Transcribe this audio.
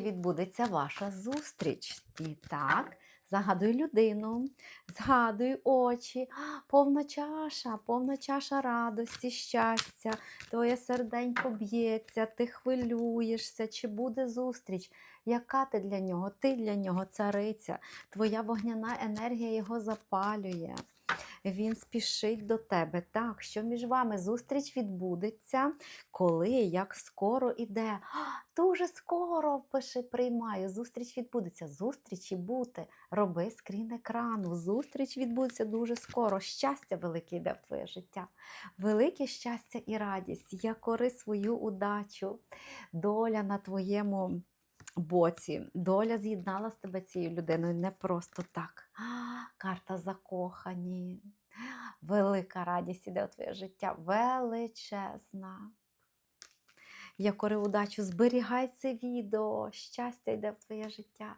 відбудеться ваша зустріч. І так, загадуй людину, згадуй очі, повна чаша, повна чаша радості, щастя, твоє серденько б'ється, ти хвилюєшся, чи буде зустріч. Яка ти для нього? Ти для нього цариця, твоя вогняна енергія його запалює. Він спішить до тебе. Так, що між вами зустріч відбудеться, коли, як скоро іде. Дуже скоро пиши, приймаю. Зустріч відбудеться. Зустрічі бути. Роби скрін екрану. Зустріч відбудеться дуже скоро. Щастя велике йде в твоє життя. Велике щастя і радість. Якори свою удачу. Доля на твоєму боці. Доля з'єднала з тебе цією людиною не просто так. Карта закохані. Велика радість іде у твоє життя. Величезна. Я корив удачу, зберігай це відео. Щастя йде в твоє життя.